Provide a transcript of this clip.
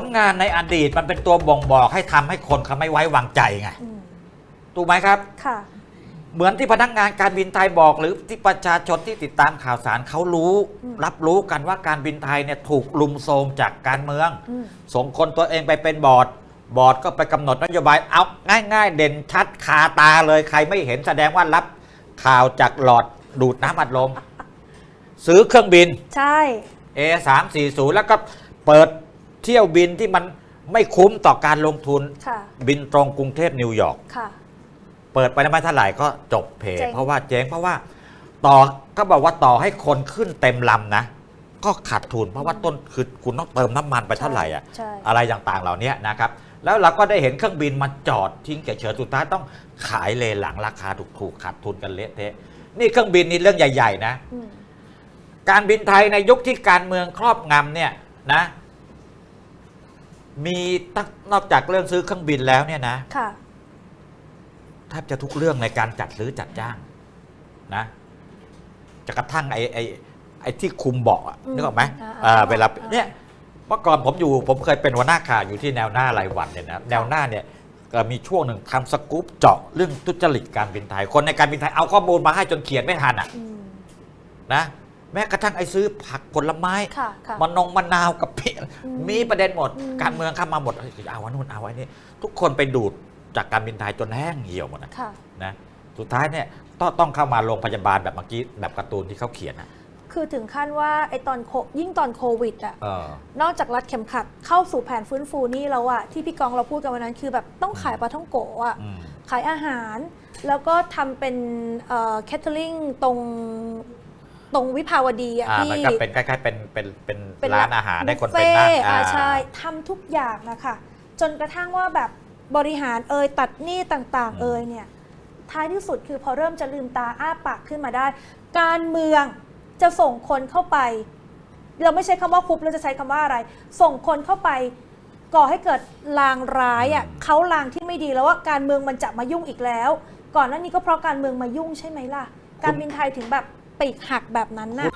ลงานในอดีตมันเป็นตัวบ่งบอกให้ทำให้คนเขาไม่ไว้วางใจไงอืมถูกไหมครับค่ะ เหมือนที่พนักงานการบินไทยบอก หรือที่ประชาชนที่ติดตามข่าวสารเขารู้อืมรับรู้กันว่าการบินไทยเนี่ยถูกลุมโทรมจากการเมืองอืมส่งคนตัวเองไปเป็นบอร์ดบอร์ดก็ไปกำหนดนโยบายเอาง่าย ๆ เด่นชัดคาตาเลยใครไม่เห็นแสดงว่ารับข่าวจากหลอดดูดน้ำอัดลม ซื้อเครื่องบิน ใช่ A 3 4 0แล้วก็เปิด เที่ยวบินที่มันไม่คุ้มต่อการลงทุน ค่ะ บินตรงกรุงเทพนิวยอร์กค่ะ เปิดไปได้ไม่เท่าไหร่ก็จบเพเจ๊ง เพราะว่าเจ๊งเพราะว่าต่อก็บอกว่าต่อให้คนขึ้นเต็มลำนะ ก็ขาดทุนเพราะว่าต้นคือคุณต้องเติมน้ำมันไปเท่าไหร่อะ ใช่ อะไรต่างๆ เหล่านี้นะครับ แล้วเราก็ได้เห็นเครื่องบินมาจอดทิ้งเฉยๆสุดท้ายต้องขายเลหลังราคาถูกๆขาดทุนกันเละเทะนี่เครื่องบินนี่เรื่องใหญ่ ๆ นะ อืม การบินไทยในยุคที่การเมืองครอบงำเนี่ยนะ มีตั้งนอกจากเรื่องซื้อเครื่องบินแล้วเนี่ยนะค่ะแทบจะทุกเรื่องในการจัดซื้อจัดจ้างนะจะกระทั่งไอ้ไอ้ไอ้ที่คุมเบาะอะอืมนึกออกไหมอ่าอ่าอ่าเวลาอ่าเนี่ยเมื่อก่อนผมอยู่ผมเคยเป็นหัวหน้าข่าวอยู่ที่แนวหน้ารายวันเนี่ยนะแนวหน้าเนี่ยก็มีช่วงหนึ่งทำสกู๊ปเจาะเรื่องทุจริตการบินไทยคนในการบินไทยเอาข้อมูลมาให้จนเขียนไม่ทันอะ อืม นะ แม้กระทั่งไอ้ซื้อผักผลไม้ค่ะค่ะมะนงมะนาวกับเพียอืมมีประเด็นหมด อืม การเมืองเข้ามาหมดเอ้ยเอาวันนู้นเอาไว้นี่ทุกคนไปดูดจากการบินไทยจนแห้งเหี่ยวหมดนะค่ะ นะสุดท้ายเนี่ยต้องต้องเข้ามาโรงพยาบาลแบบเมื่อกี้แบบการ์ตูนที่เขาเขียนอะคือถึงขั้นว่าไอตอนโคยิ่งตอนโควิดอะเออนอกจากรัดเข็มขัดเข้าสู่แผนฟื้นฟูนี่แล้วอะที่พี่กองเราพูดกันวันนั้นคือแบบต้องขายปลาท่องโกะอะอืม ขายอาหาร แล้วก็ทำเป็นแคทเทอริงตรง ตรงวิภาวดีอะอ่าที่มันก็เป็นคล้ายๆเป็นเป็นเป็นเป็นร้านอาหารได้คนบุฟเป็นเฟ่นั่งต์อ่าอ่า ใช่ทำทุกอย่างนะคะ จนกระทั่งว่าแบบบริหารเอ่ยตัดหนี้ต่างๆเอ่ยเนี่ย ท้ายที่สุดคือพอเริ่มจะลืมตาอ้าปากขึ้นมาได้ การเมืองจะส่งคนเข้าไป เราไม่ใช้คำว่าคุบเราจะใช้คำว่าอะไร ส่งคนเข้าไป ก่อให้เกิดลางร้ายอะเขาลางที่ไม่ดีแล้วว่าการเมืองมันจะมายุ่งอีกแล้ว ก่อนหน้านี้ก็เพราะการเมืองมายุ่งใช่ไหมล่ะ การบินไทยถึงแบบ ปีกหักแบบนั้นน่ะ